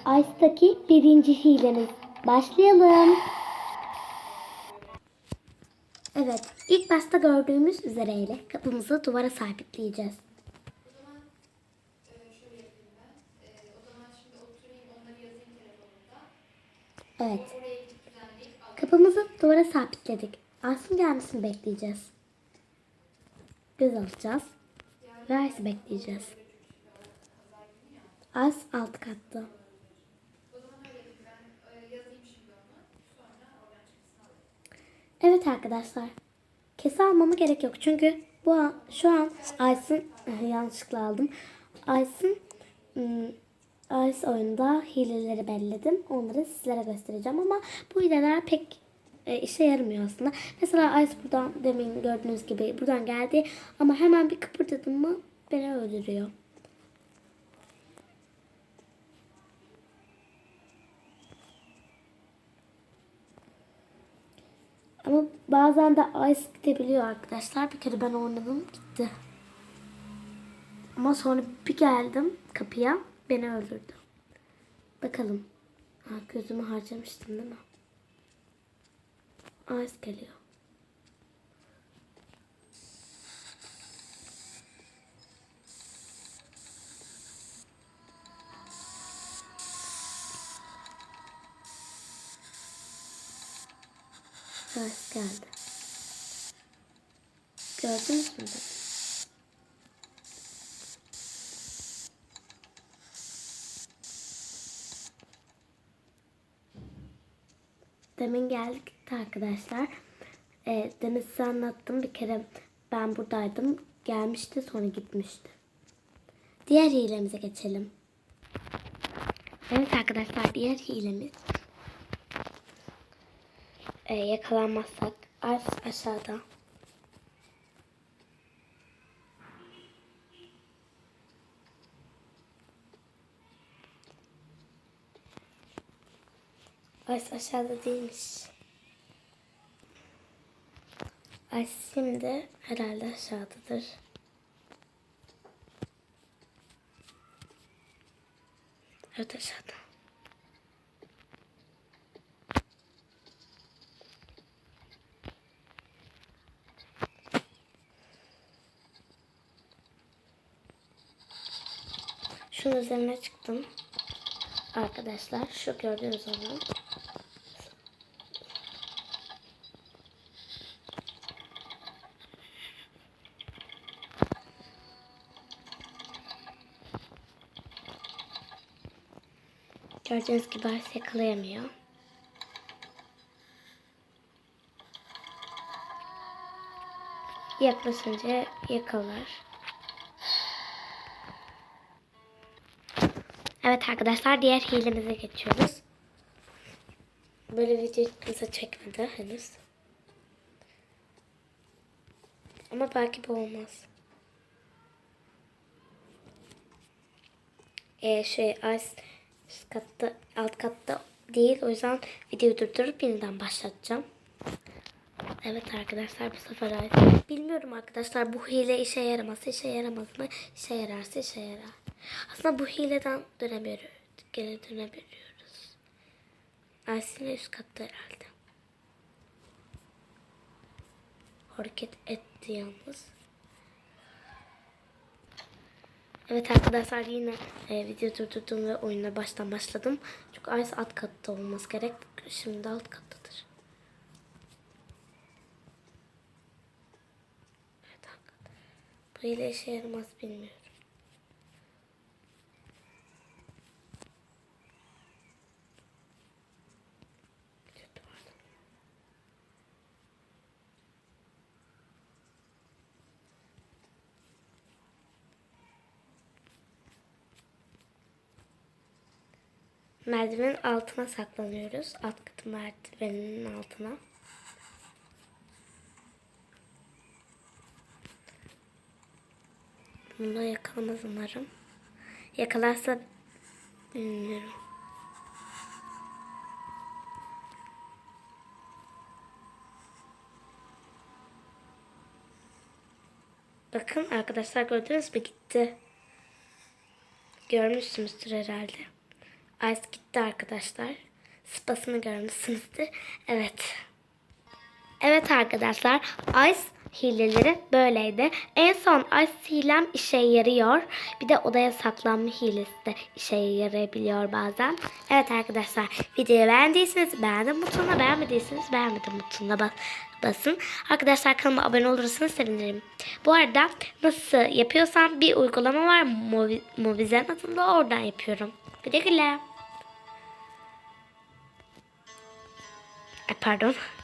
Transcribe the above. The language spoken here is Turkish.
Ice'daki birinci hilemiz. Başlayalım. Evet, ilk başta gördüğümüz üzereyle kapımızı duvara sabitleyeceğiz. Evet. Kapımızı duvara sabitledik. Asım gelmesini bekleyeceğiz. Göz alacağız. Ve Ice'ı bekleyeceğiz. Ice alt katta. Evet arkadaşlar. Kese almama gerek yok. Çünkü bu an, şu an Ice'ın yanlışlıkla aldım. Ice'ın ım, Ice oyunda hileleri belledim. Onları sizlere göstereceğim ama bu hileler pek e, işe yaramıyor aslında. Mesela Ice buradan demin gördüğünüz gibi buradan geldi ama hemen bir kıpırdadım mı beni öldürüyor. Ama bazen de ice gidebiliyor arkadaşlar. Bir kere ben oynadım gitti. Ama sonra bir geldim kapıya beni öldürdü. Bakalım. Ha, gözümü harcamıştım değil mi? Ice geliyor. Ice geldi. Gördünüz mü? Demin geldik arkadaşlar. Ee, demin size anlattım bir kere ben buradaydım. Gelmişti sonra gitmişti. Diğer hilemize geçelim. Evet arkadaşlar diğer hilemiz. Ee, yakalanmazsak az aşağıda. Ay aşağıda değilmiş. Ay şimdi herhalde aşağıdadır. Evet aşağıda. Şunun üzerine çıktım. Arkadaşlar şu gördüğünüz olan Gördüğünüz gibi Ice yakalayamıyor. Yaklaşınca yakalar. Evet arkadaşlar diğer hilemize geçiyoruz. Böyle video kimse çekmedi henüz. Ama belki bu olmaz. Ee, şey üst katta alt katta değil o yüzden videoyu durdurup yeniden başlatacağım. Evet arkadaşlar bu sefer. Bilmiyorum arkadaşlar bu hile işe yaramazsa işe yaramaz mı? İşe yararsa işe yarar. Aslında bu hileden dönemiyoruz. Geri dönebiliyoruz. Ice üst katta herhalde. Hareket etti yalnız. Evet arkadaşlar yine e, video durdurdum ve oyuna baştan başladım. Çünkü Ice alt katta olması gerek. Şimdi alt kattadır. Evet arkadaşlar. Bu ile işe yaramaz bilmiyorum. Merdivenin altına saklanıyoruz. Alt katı merdivenin altına. Bunu da yakalamaz umarım. Yakalarsa bilmiyorum. Bakın arkadaşlar gördünüz mü gitti. Görmüşsünüzdür herhalde. Ice gitti arkadaşlar. Spasını görmüşsünüzdür. Evet. Evet arkadaşlar Ice hileleri böyleydi. En son Ice hilem işe yarıyor. Bir de odaya saklanma hilesi de işe yarayabiliyor bazen. Evet arkadaşlar videoyu beğendiyseniz beğendim butonuna beğenmediyseniz beğenmedim butonuna bas basın. Arkadaşlar kanalıma abone olursanız sevinirim. Bu arada nasıl yapıyorsam bir uygulama var. Movi, Movizen adında oradan yapıyorum. Güle güle. Pardon.